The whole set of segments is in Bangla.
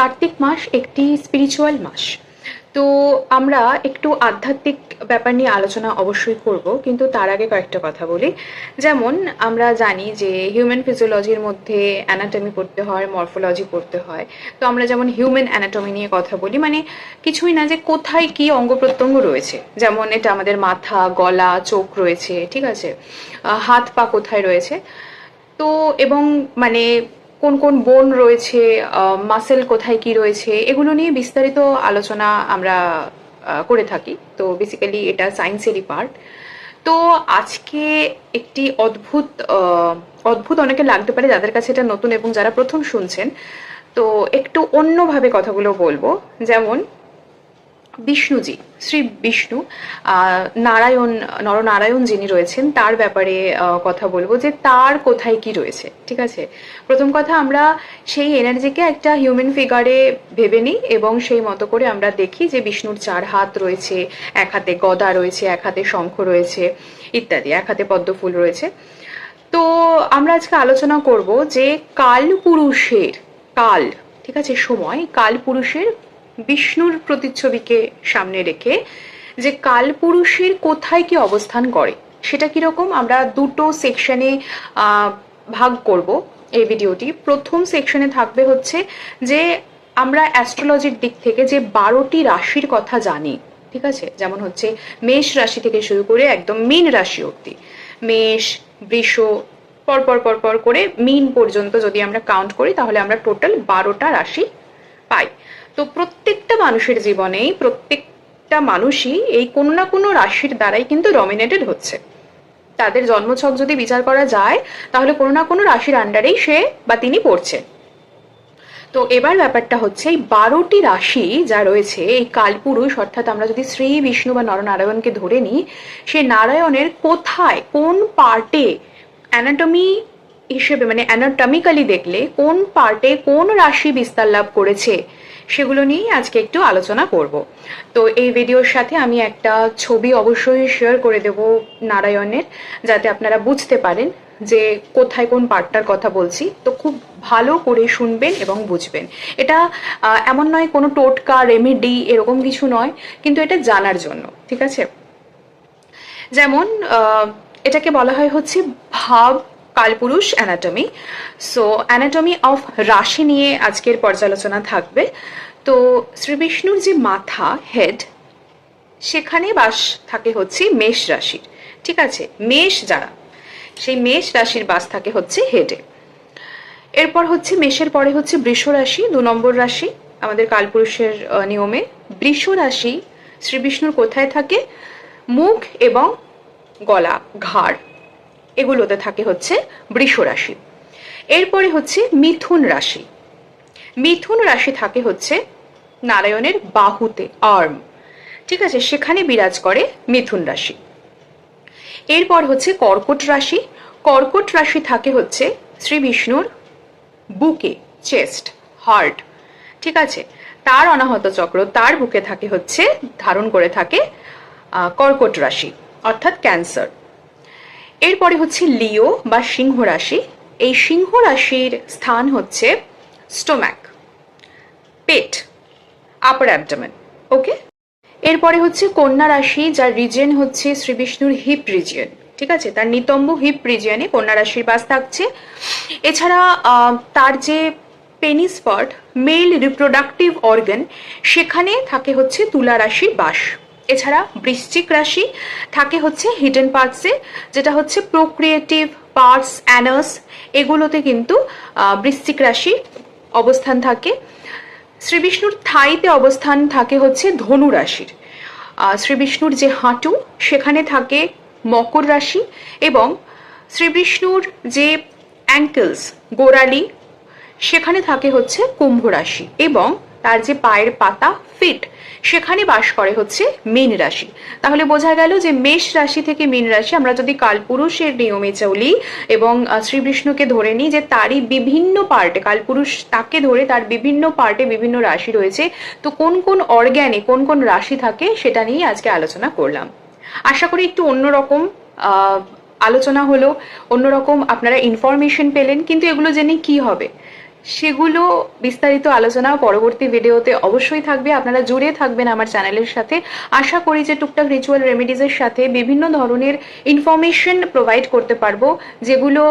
কার্তিক মাস একটি স্পিরিচুয়াল মাস। তো আমরা একটু আধ্যাত্মিক ব্যাপার নিয়ে আলোচনা অবশ্যই করব, কিন্তু তার আগে কয়েকটা কথা বলি। যেমন আমরা জানি যে হিউম্যান ফিজিওলজির মধ্যে অ্যানাটমি পড়তে হয় মরফোলজি পড়তে হয়। তো আমরা যেমন হিউম্যান অ্যানাটমি নিয়ে কথা বলি মানে কিছুই না যে কোথায় কি অঙ্গ প্রত্যঙ্গ রয়েছে। যেমন এটা আমাদের মাথা, গলা, চোখ রয়েছে, ঠিক আছে? হাত পা কোথায় রয়েছে? তো এবং মানে কোন কোন বোন রয়েছে মাসেল কোথায় কি রয়েছে, এগুলো নিয়ে বিস্তারিত আলোচনা আমরা করে থাকি। তো বেসিক্যালি এটা সায়েন্সেরই পার্ট তো আজকে একটি অদ্ভুত অদ্ভুত অনেকে লাগতে পারে যাদের কাছে এটা নতুন এবং যারা প্রথম শুনছেন। তো একটু অন্যভাবে কথাগুলো বলব। যেমন বিষ্ণুজি, শ্রী বিষ্ণু নারায়ণ, নরনারায়ণ যিনি রয়েছেন, তার ব্যাপারে কথা বলব যে তার কোথায় কি রয়েছে, ঠিক আছে? প্রথম কথা আমরা সেই এনার্জিকে একটা হিউম্যান ফিগারে ভেবে নিই এবং সেই মতো করে আমরা দেখি যে বিষ্ণুর চার হাত রয়েছে, এক হাতে গদা রয়েছে, এক হাতে শঙ্খ রয়েছে, ইত্যাদি, এক হাতে পদ্ম ফুল রয়েছে। তো আমরা আজকে আলোচনা করব যে কাল পুরুষের কাল, ঠিক আছে, সময় কাল পুরুষের বিষ্ণুর প্রতিচ্ছবিকে সামনে রেখে যে কালপুরুষের কোথায় কি অবস্থান করে, সেটা কীরকম, আমরা দুটো সেকশনে ভাগ করব এই ভিডিওটি। প্রথম সেকশনে থাকবে হচ্ছে যে আমরা অ্যাস্ট্রোলজির দিক থেকে যে বারোটি রাশির কথা জানি, ঠিক আছে? যেমন হচ্ছে মেষ রাশি থেকে শুরু করে একদম মীন রাশি অব্দি মেষ, বৃষ পর পর পর পর করে মিন পর্যন্ত যদি আমরা কাউন্ট করি, তাহলে আমরা টোটাল বারোটা রাশি পাই। তো প্রত্যেকটা মানুষের জীবনেই প্রত্যেকটা মানুষই এই কোনো না কোনো রাশির দ্বারাই কিন্তু ডমিনেটেড হচ্ছে। তাদের জন্মছক যদি বিচার করা যায়, তাহলে কোনো না কোনো রাশির আন্ডারেই সে বা তিনি পড়ছেন তো এবার ব্যাপারটা হচ্ছে, এই বারোটি রাশি যা রয়েছে, এই কালপুরুষ, অর্থাৎ আমরা যদি শ্রী, বিষ্ণু বা নরনারায়ণকে ধরে নিই, সে নারায়ণের কোথায়, কোন পার্টে অ্যানাটমি হিসেবে মানে অ্যানাটমিক্যালি দেখলে কোন পার্টে কোন রাশি বিস্তার লাভ করেছে, সেগুলো নিয়েই আজকে একটু আলোচনা করব। তো এই ভিডিওর সাথে আমি একটা ছবি অবশ্যই শেয়ার করে দেব নারায়ণের, যাতে আপনারা বুঝতে পারেন যে কোথায় কোন পার্টটার কথা বলছি। তো খুব ভালো করে শুনবেন এবং বুঝবেন। এটা এমন নয় কোনো টোটকা রেমেডি এরকম কিছু নয়, কিন্তু এটা জানার জন্য, ঠিক আছে? যেমন এটাকে বলা হয় হচ্ছে ভাব কালপুরুষ অ্যানাটমি সো অ্যানাটমি অফ রাশি নিয়ে আজকের পর্যালোচনা থাকবে। তো শ্রীবিষ্ণুর যে মাথা হেড সেখানে বাস থাকে হচ্ছে মেষ রাশির। ঠিক আছে? মেষ যারা, সেই মেষ রাশির বাস থাকে হচ্ছে হেডে এরপর হচ্ছে মেষের পরে হচ্ছে বৃষ রাশি, দু নম্বর রাশি, আমাদের কালপুরুষের নিয়মে। বৃষ রাশি শ্রীবিষ্ণুর কোথায় থাকে? মুখ এবং গলা, ঘাড়। এগুলোতে থাকে হচ্ছে বৃষ রাশি। এরপরে হচ্ছে মিথুন রাশি। মিথুন রাশি থাকে হচ্ছে নারায়ণের বাহুতে আর্ম ঠিক আছে, সেখানে বিরাজ করে মিথুন রাশি। এরপর হচ্ছে কর্কট রাশি। কর্কট রাশি থাকে হচ্ছে শ্রী বিষ্ণুর বুকে চেস্ট হার্ট ঠিক আছে, তার অনাহত চক্র, তার বুকে থাকে হচ্ছে, ধারণ করে থাকে কর্কট রাশি, অর্থাৎ ক্যান্সার এরপরে হচ্ছে লিও বা সিংহ রাশি। এই সিংহ রাশির স্থান হচ্ছে স্টোম্যাক, পেট আপার অ্যাবডামেন ওকে এরপরে হচ্ছে কন্যা রাশি, যার রিজিয়ন হচ্ছে শ্রী বিষ্ণুর হিপ রিজিয়ন ঠিক আছে? তার নিতম্ব হিপ রিজিয়নে কন্যা রাশির বাস থাকছে। এছাড়া তার যে penis spot male reproductive organ সেখানে থাকে হচ্ছে তুলা রাশির বাস। এছাড়া বৃশ্চিক রাশি থাকে হচ্ছে হিডেন পার্টসে যেটা হচ্ছে প্রোক্রিয়েটিভ পার্টস অ্যানার্স এগুলোতে কিন্তু বৃশ্চিক রাশি অবস্থান থাকে। শ্রী বিষ্ণুর থাইতে অবস্থান থাকে হচ্ছে ধনু রাশির। শ্রী বিষ্ণুর যে হাঁটু, সেখানে থাকে মকর রাশি এবং শ্রী বিষ্ণুর যে অ্যাঙ্কেলস গোড়ালি, সেখানে থাকে হচ্ছে কুম্ভ রাশি এবং তার যে পায়ের পাতা ফিট সেখানে বাস করে হচ্ছে মীন রাশি। তাহলে বোঝা গেল যে মেষ রাশি থেকে মীন রাশি আমরা যদি কালপুরুষের নিয়মে চলি এবং শ্রী বিষ্ণুকে ধরে নিই যে তারই বিভিন্ন পার্টে কালপুরুষ তাকে ধরে তার বিভিন্ন পার্টে বিভিন্ন রাশি রয়েছে, তো কোন কোন অর্গ্যানে কোন কোন রাশি থাকে সেটা নিয়ে আজকে আলোচনা করলাম। আশা করি একটু অন্যরকম আলোচনা হলো, অন্যরকম আপনারা ইনফরমেশন পেলেন, কিন্তু এগুলো জেনে কি হবে? সেগুলো বিস্তারিত আলোচনা পরবর্তী ভিডিওতে অবশ্যই থাকবে। আপনারা জুড়ে থাকবেন আমার চ্যানেলের সাথে। আশা করি যে টুকটাক রিচুয়াল রেমেডিজের সাথে বিভিন্ন ধরনের ইনফরমেশন প্রোভাইড করতে পারব, যেগুলো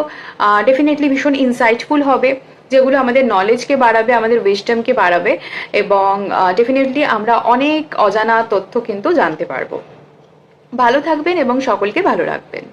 ডেফিনেটলি ভীষণ ইনসাইটফুল হবে, যেগুলো আমাদের নলেজকে বাড়াবে, আমাদের উইজডমকে বাড়াবে এবং ডেফিনেটলি আমরা অনেক অজানা তথ্য কিন্তু জানতে পারব। ভালো থাকবেন এবং সকলকে ভালো রাখবেন।